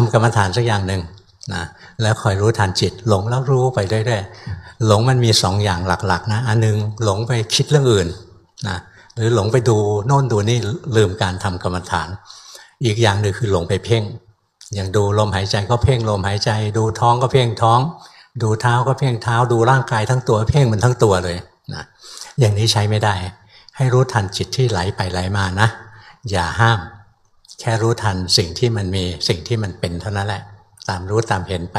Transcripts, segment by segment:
ทำกรรมฐานสักอย่างหนึ่งนะแล้วคอยรู้ทันจิต หลงแล้วรู้ไปเรื่อยๆหลงมันมีสองอย่างหลักๆ นะอันหนึงหลงไปคิดเรื่องอื่นนะหรือหลงไปดูโน่นดูนี่ลืมการทำกรรมฐาน อีกอย่างหนึ่งคือหลงไปเพ่ง อย่างดูลมหายใจก็เพ่งลมหายใจ ดูท้องก็เพ่งท้อง ดูเท้าก็เพ่งเท้า ดูร่างกายทั้งตัวเพ่งมันทั้งตัวเลยนะอย่างนี้ใช้ไม่ได้ ให้รู้ทันจิตที่ไหลไปไหลมานะ อย่าห้าม แค่รู้ทันสิ่งที่มันมีสิ่งที่มันเป็นเท่านั้นแหละ ตามรู้ตามเห็นไป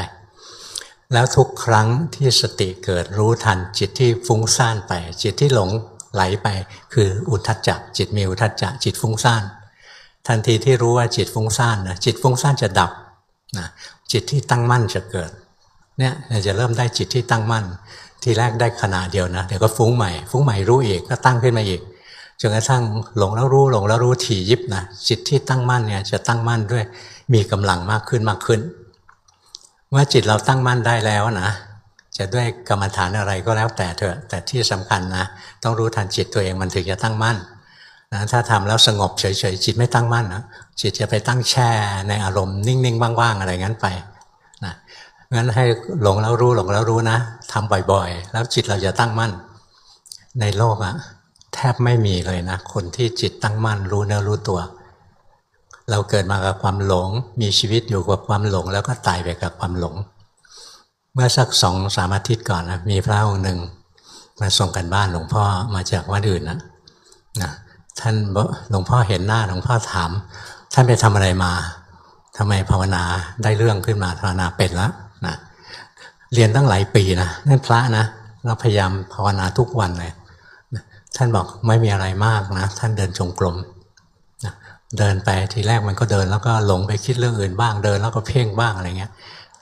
แล้วทุกครั้งที่สติเกิดรู้ทันจิตที่ฟุ้งซ่านไป จิตที่หลงไหลไป คืออุทธัจจะจิตมีอุทธัจจะจิตฟุ้งซ่าน ทันทีที่รู้ว่าจิตฟุ้งซ่านนะจิตฟุ้งซ่านจะดับนะจิตที่ตั้งมั่นจะเกิดเนี่ยจะเริ่มได้จิตที่ตั้งมั่น ทีแรกได้ขณะเดียวนะเดี๋ยวก็ฟุ้งใหม่ฟุ้งใหม่รู้อีกก็ตั้งขึ้นมาอีก จนกระทั่งหลงแล้วรู้หลงแล้วรู้ถี่ยิบนะจิตที่ตั้งมั่นเนี่ยจะตั้งมั่นด้วยมีกำลังมากขึ้นมากขึ้น เมื่อจิตเราตั้งมั่นได้แล้วนะจะด้วยกรรมฐานอะไรก็แล้วแต่เถอะ แต่ที่สำคัญนะต้องรู้ทันจิตตัวเองมันถึงจะตั้งมั่นนะถ้าทำแล้วสงบเฉยๆจิตไม่ตั้งมั่นนะจิตจะไปตั้งแช่ในอารมณ์นิ่งๆว่างๆอะไรงั้นไปนะงั้นให้หลงแล้วรู้หลงแล้วรู้นะทำบ่อยๆ แล้วจิตเราจะตั้งมั่นในโลกอะ ทบไม่มีเลยนะ คนที่จิตตั้งมั่นรู้เนื้อรู้ตัว เราเกิดมากับความหลง มีชีวิตอยู่กับความหลง แล้วก็ตายไปกับความหลง เมื่อสักสองสามอาทิตย์ก่อนนะมีพระองค์หนึ่งมาส่งกันบ้านหลวงพ่อมาจากวัดอื่นนะนะท่านหลวงพ่อเห็นหน้าหลวงพ่อถาม ท่านไปทำอะไรมาทำไมภาวนาได้เรื่องขึ้นมาภาวนาเป็นแล้วนะเรียนตั้งหลายปีนะนั่นพระนะเราพยายามภาวนาทุกวันเลย ท่านบอกไม่มีอะไรมากนะ ท่านเดินจงกรมนะเดินไปทีแรกมันก็เดินแล้วก็หลงไปคิดเรื่องอื่นบ้างเดินแล้วก็เพ่งบ้างอะไรเงี้ย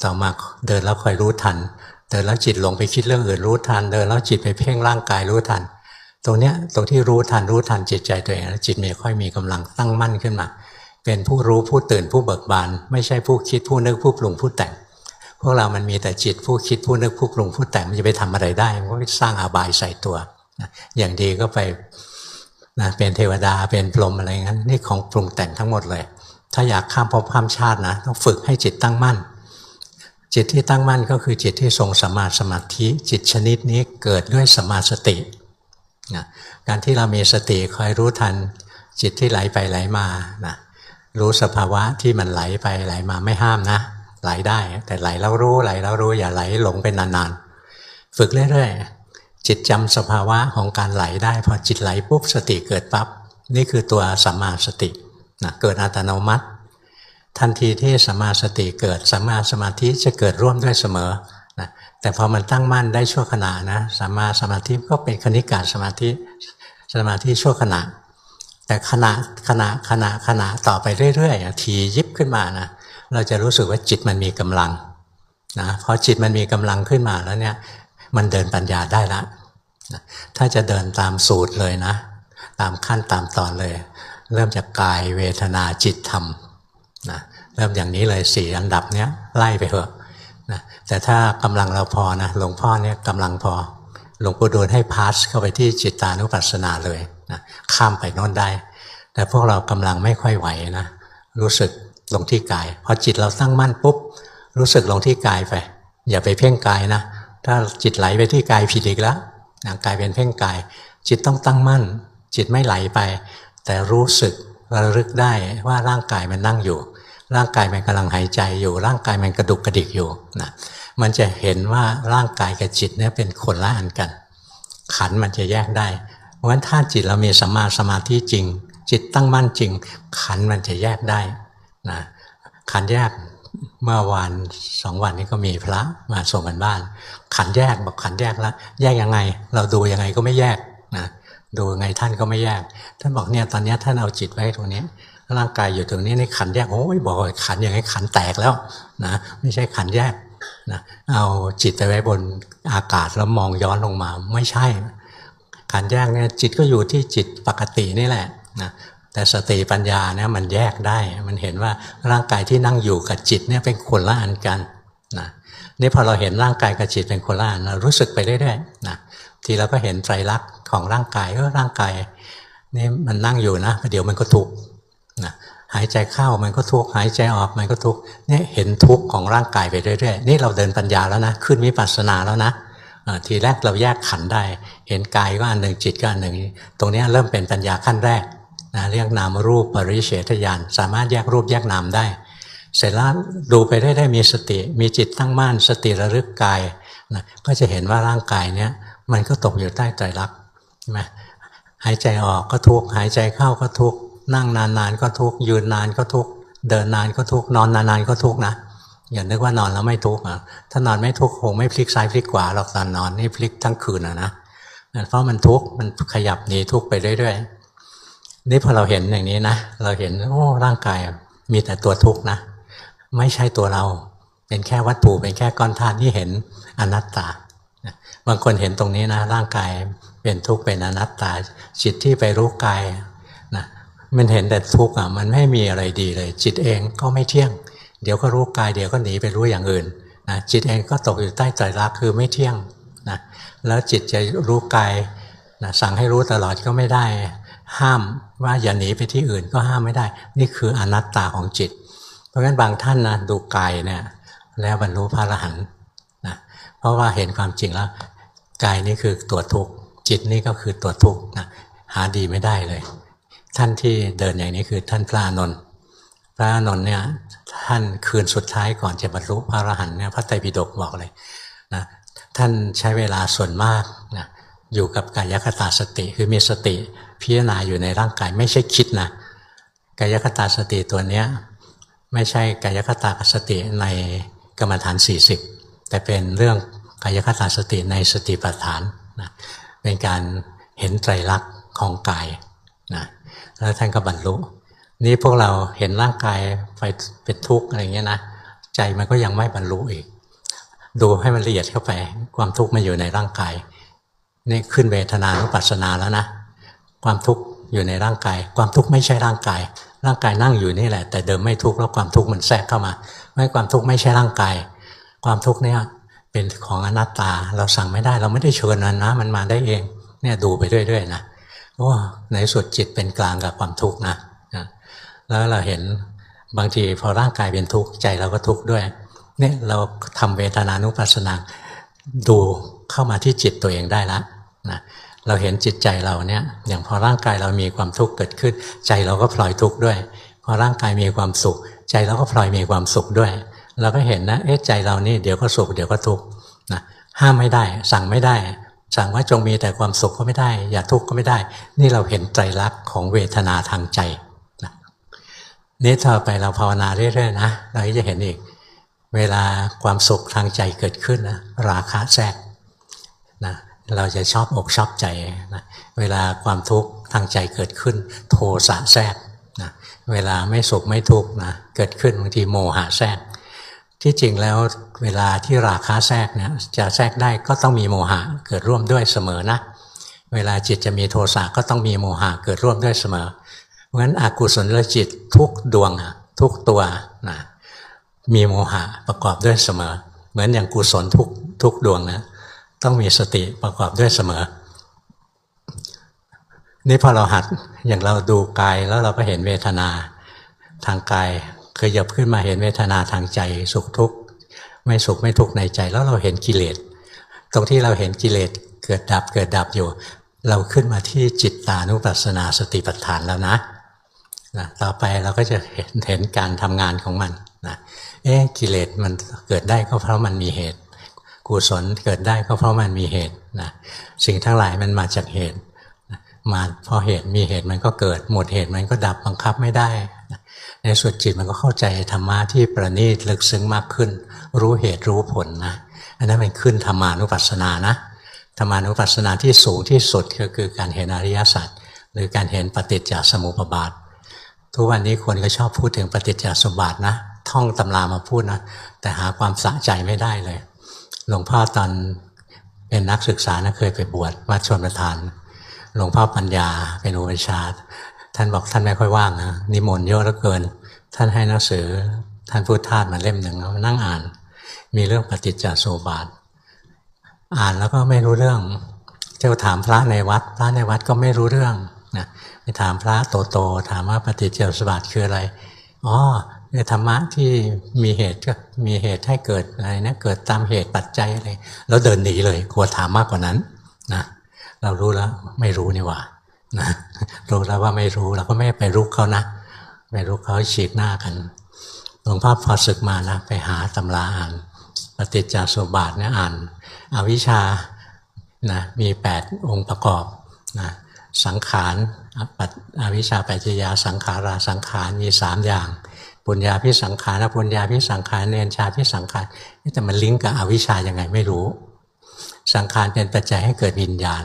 ต่อมาเดินแล้วคอยรู้ทัน เดินแล้วจิตหลงไปคิดเรื่องอื่นรู้ทัน เดินแล้วจิตไปเพ่งร่างกายรู้ทัน ตรงเนี้ยตรงที่รู้ทันรู้ทันจิตใจตัวเองแล้วจิตมีค่อยมีกำลังตั้งมั่นขึ้นมา เป็นผู้รู้ผู้ตื่นผู้เบิกบาน ไม่ใช่ผู้คิดผู้นึกผู้ปรุงผู้แต่ง พวกเรามันมีแต่จิตผู้คิดผู้นึกผู้ปรุงผู้แต่งมันจะไปทำอะไรได้มันก็สร้างอาบายใส่ตัว อย่างดีก็ไปนะเป็นเทวดาเป็นพรหมอะไรงั้น นี่ของปรุงแต่งทั้งหมดเลย ถ้าอยากข้ามภพข้ามชาตินะต้องฝึกให้จิตตั้งมั่น จิตที่ตั้งมั่นก็คือจิตที่ทรงสมาสมาธิจิตชนิดนี้เกิดด้วยสมาสตินะการที่เรามีสติคอยรู้ทัน จิตที่ไหลไปไหลมานะรู้สภาวะที่มันไหลไปไหลมาไม่ห้ามนะ ไหลได้ แต่ไหลแล้วรู้ไหลแล้วรู้อย่าไหลหลงเป็นนานๆฝึกเรื่อยๆ จิตจำสภาวะของการไหลได้ พอจิตไหลปุ๊บสติเกิดปับ๊บนี่คือตัวสัมมาสตินะเกิดอัตโนมัติ ทันทีที่สัมมาสติเกิดสัมมาสมาธิจะเกิดร่วมด้วยเสมอนะแต่พอมันตั้งมั่นได้ชั่วขณะนะสัมมาสมาธิก็เป็นคณิกาสมาธิสมาธิชั่วขณะ แต่ขณะขณะขณะขณะต่อไปเรื่อยๆทียิบขึ้นมานะเราจะรู้สึกว่าจิตมันมีกำลังนะพอจิตมันมีกำลังขึ้นมาแล้วเนี่ยมันเดินปัญญาได้ละ ถ้าจะเดินตามสูตรเลยนะ ตามขั้นตามตอนเลย เริ่มจากกายเวทนาจิตธรรมนะเริ่มอย่างนี้เลยสี่อันดับเนี้ยไล่ไปเถอะนะแต่ถ้ากำลังเราพอนะหลวงพ่อเนี่ยกำลังพอหลวงปู่ดูลให้พาสเข้าไปที่จิตตานุปัสสนาเลยนะข้ามไปโน้นได้ แต่พวกเรากำลังไม่ค่อยไหวนะรู้สึกลงที่กาย พอจิตเราตั้งมั่นปุ๊บ รู้สึกลงที่กายไป อย่าไปเพ่งกายนะ ถ้าจิตไหลไปที่กายผิดอีกแล้ว นะกายเป็นเพ่งกาย จิตต้องตั้งมั่น จิตไม่ไหลไป แต่รู้สึกระลึกได้ว่าร่างกายมันนั่งอยู่ ร่างกายมันกำลังหายใจอยู่ ร่างกายมันกระดุกกระดิกอยู่นะมันจะเห็นว่าร่างกายกับจิตเนี่ยเป็นคนละอันกัน ขันมันจะแยกได้ เพราะฉะนั้นถ้าจิตเรามีสัมมาสมาธิจริง จิตตั้งมั่นจริง ขันมันจะแยกได้นะขันแยก เมื่อวานสองวันนี้ก็มีพระมาส่งกันบ้าน ขันแยกบอกขันแยกแล้วแยกยังไง เราดูยังไงก็ไม่แยกนะดูยังไงท่านก็ไม่แยก ท่านบอกเนี่ยตอนนี้ท่านเอาจิตไว้ตรงนี้ร่างกายอยู่ตรงนี้ในขันแยกโอ้ยบอกขันอย่างไงขันแตกแล้วนะไม่ใช่ขันแยกนะเอาจิตไปไว้บนอากาศแล้วมองย้อนลงมาไม่ใช่ขันแยกเนี่ยจิตก็อยู่ที่จิตปกตินี่แหละนะ แต่สติปัญญาเนี่ยมันแยกได้ มันเห็นว่าร่างกายที่นั่งอยู่กับจิตเนี่ยเป็นคนละอันกันนะนี่พอเราเห็นร่างกายกับจิตเป็นคนละอันเรารู้สึกไปเรื่อยๆนะทีเราก็เห็นไตรลักษณ์ของร่างกายเออร่างกายนี่มันนั่งอยู่นะเดี๋ยวมันก็ทุกข์นะหายใจเข้ามันก็ทุกข์หายใจออกมันก็ทุกข์เนี่ยเห็นทุกข์ของร่างกายไปเรื่อยๆนี่เราเดินปัญญาแล้วนะ ขึ้นวิปัสสนาแล้วนะทีแรกเราแยกขันได้ เห็นกายก็อันหนึ่งจิตก็อันหนึ่งตรงนี้เริ่มเป็นปัญญาขั้นแรก นะเรียกนามรูปปริเฉทญาณสามารถแยกรูปแยกนามได้ เสร็จแล้วดูไปได้ได้มีสติ มีจิตตั้งมั่นสติระลึกกายนะก็จะเห็นว่าร่างกายเนี้ยมันก็ตกอยู่ใต้ไตรลักใช่ไหมหายใจออกก็ทุกหายใจเข้าก็ทุกนั่งนานๆก็ทุกยืนนานก็ทุกเดินนานก็ทุกนอนนานๆก็ทุกนะอย่านึกว่านอนแล้วไม่ทุกข์อะถ้านอนไม่ทุกข์คงไม่พลิกซ้ายพลิกขวาหรอกตอนนอนนี่พลิกทั้งคืนอะนะเพราะมันทุกข์มันขยับหนีทุกข์ไปเรื่อยๆ นี่พอเราเห็นอย่างนี้นะ เราเห็นโอ้ร่างกายมีแต่ตัวทุกข์นะ ไม่ใช่ตัวเรา เป็นแค่วัตถุเป็นแค่ก้อนธาตุที่เห็นอนัตตา บางคนเห็นตรงนี้นะ ร่างกายเป็นทุกข์เป็นอนัตตา จิตที่ไปรู้กายนะมันเห็นแต่ทุกข์อะมันไม่มีอะไรดีเลย จิตเองก็ไม่เที่ยง เดี๋ยวก็รู้กายเดี๋ยวก็หนีไปรู้อย่างอื่นนะจิตเองก็ตกอยู่ใต้ใจรักคือไม่เที่ยงนะแล้วจิตจะรู้กายนะสั่งให้รู้ตลอดก็ไม่ได้ ห้ามว่าอย่าหนีไปที่อื่นก็ห้ามไม่ได้ นี่คืออนัตตาของจิต เพราะฉะนั้นบางท่านนะดูกายเนี่ยแล้วบรรลุพระอรหันต์นะเพราะว่าเห็นความจริงแล้วกายนี่คือตัวทุกข์จิตนี่ก็คือตัวทุกข์นะหาดีไม่ได้เลย ท่านที่เดินอย่างนี้คือท่านพระอนนท์พระอนนท์เนี่ยท่านคืนสุดท้ายก่อนจะบรรลุพระอรหันต์เนี่ยพระไตรปิฎกบอกเลยนะท่านใช้เวลาส่วนมากนะ อยู่กับกายคตาสติ คือมีสติพิจารณาอยู่ในร่างกายไม่ใช่คิดนะกายคตาสติตัวเนี้ยไม่ใช่กายคตาสติในกรรมฐาน 40 แต่เป็นเรื่องกายคตาสติในสติปัฏฐานนะเป็นการเห็นไตรลักษณ์ของกายนะแล้วท่านก็บรรลุ นี่พวกเราเห็นร่างกายไปเป็นทุกข์อะไรเงี้ยนะใจมันก็ยังไม่บรรลุอีก ดูให้มันละเอียดเข้าไปความทุกข์มาอยู่ในร่างกาย นี่ขึ้นเวทนานุปัสสนาแล้วนะ ความทุกข์อยู่ในร่างกาย ความทุกข์ไม่ใช่ร่างกาย ร่างกายนั่งอยู่นี่แหละ แต่เดิมไม่ทุกข์แล้วความทุกข์มันแทรกเข้ามา ไม่ความทุกข์ไม่ใช่ร่างกาย ความทุกข์เนี่ยเป็นของอนัตตา เราสั่งไม่ได้ เราไม่ได้เชิญมันนะ มันมาได้เอง เนี่ยดูไปเรื่อยๆนะโอ้ในสุดจิตเป็นกลางกับความทุกข์นะแล้วเราเห็นบางทีพอร่างกายเป็นทุกข์ใจเราก็ทุกข์ด้วยเนี่ยเราทำเวทนานุปัสสนาดูเข้ามาที่จิตตัวเองได้แล้ว นะเราเห็นจิตใจเราเนี่ยอย่างพอร่างกายเรามีความทุกข์เกิดขึ้น ใจเราก็พลอยทุกข์ด้วย พอร่างกายมีความสุข ใจเราก็พลอยมีความสุขด้วย เราก็เห็นนะเอ๊ะใจเรานี่เดี๋ยวก็สุขเดี๋ยวก็ทุกข์นะห้ามไม่ได้ สั่งไม่ได้ สั่งว่าจงมีแต่ความสุขก็ไม่ได้ อย่าทุกข์ก็ไม่ได้ นี่เราเห็นใจรักษณ์ของเวทนาทางใจนะนี่ต่อไปเราภาวนาเรื่อยๆนะเราจะเห็นอีก เวลาความสุขทางใจเกิดขึ้นนะราคะแทรกนะ เราจะชอบอกชอบใจนะเวลาความทุกข์ทางใจเกิดขึ้น โทสะแทรกนะเวลาไม่สุขไม่ทุกข์นะเกิดขึ้นบางทีโมหะแทรก ที่จริงแล้วเวลาที่ราคะแทรกเนี่ยจะแทรกได้ก็ต้องมีโมหะเกิดร่วมด้วยเสมอนะเวลาจิตจะมีโทสะก็ต้องมีโมหะเกิดร่วมด้วยเสมอเพราะฉะนั้นอกุศลจิตทุกดวงทุกตัวนะมีโมหะประกอบด้วยเสมอ เหมือนอย่างกุศลทุกทุกดวงนะ ต้องมีสติประกอบด้วยเสมอ นี่พอเราหัดอย่างเราดูกายแล้วเราก็เห็นเวทนาทางกายเคยหยับขึ้นมาเห็นเวทนาทางใจสุขทุกข์ไม่สุขไม่ทุกข์ในใจ แล้วเราเห็นกิเลสตรงที่เราเห็นกิเลสเกิดดับเกิดดับอยู่ เราขึ้นมาที่จิตตานุปัสสนาสติปัฏฐานแล้วนะนะต่อไปเราก็จะเห็นเห็นการทำงานของมันนะเอ๊ะกิเลสมันเกิดได้ก็เพราะมันมีเหตุ กุศลเกิดได้ก็เพราะมันมีเหตุนะสิ่งทั้งหลายมันมาจากเหตุ มาพอเหตุมีเหตุมันก็เกิด หมดเหตุมันก็ดับบังคับไม่ได้นะในสุดจิตมันก็เข้าใจธรรมะที่ประณีตลึกซึ้งมากขึ้น รู้เหตุรู้ผลนะอันนั้นเป็นขึ้นธรรมานุปัสสนานะธรรมานุปัสสนาที่สูงที่สุดก็คือการเห็นอริยสัจหรือการเห็นปฏิจจสมุปบาท ทุกวันนี้คนก็ชอบพูดถึงปฏิจจสมุปบาทนะท่องตำรามาพูดนะแต่หาความสะใจไม่ได้เลย หลวงพ่อตอนเป็นนักศึกษานะเคยไปบวชวัดชนประทาน หลวงพ่อปัญญาเป็นอุปชาท่านบอกท่านไม่ค่อยว่างนะนิมนต์เยอะเหลือเกิน ท่านให้หนังสือท่านพูดทาสมาเล่มหนึ่งเรานั่งอ่าน มีเรื่องปฏิจจสมุปบาท อ่านแล้วก็ไม่รู้เรื่อง เจ้าถามพระในวัด พระในวัดก็ไม่รู้เรื่องนะไปถามพระโตโตถามว่าปฏิจจสมบัติคืออะไรอ๋อ ธรรมะที่มีเหตุก็มีเหตุให้เกิดอะไรนะเกิดตามเหตุปัจจัยอะไรแล้วเดินหนีเลยกลัวถามมากกว่านั้นนะเรารู้แล้วไม่รู้นี่หว่านะรู้แล้วว่าไม่รู้เราก็ไม่ไปรุกเขานะไปรุกเขาฉีกหน้ากันหลวงพ่อพอศึกมานะไปหาตำราอ่านปฏิจจสมบัติเนี่ยอ่านอวิชชานะมี8องค์ประกอบนะสังขารปัจอวิชชาปัจจยาสังขาราสังขารมีสามอย่าง ปุญญาพิสังขารปุญญาพิสังขารเนนชาพิสังขารนี่แต่มันลิงก์กับอวิชชายังไงไม่รู้ สังขารเป็นปัจจัยให้เกิดวิญญาณ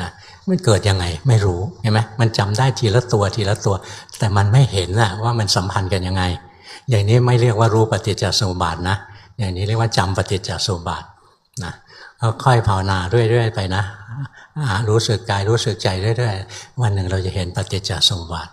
นะมันเกิดยังไงไม่รู้เห็นไหมมันจำได้ทีละตัวทีละตัว แต่มันไม่เห็นนะว่ามันสัมพันธ์กันยังไง อย่างนี้ไม่เรียกว่ารู้ปฏิจจสมุปบาทนะ อย่างนี้เรียกว่าจำปฏิจจสมุปบาทนะค่อยภาวนาเรื่อยๆไปนะรู้สึกกายรู้สึกใจเรื่อยๆวันหนึ่งเราจะเห็นปฏิจจสมุปบาท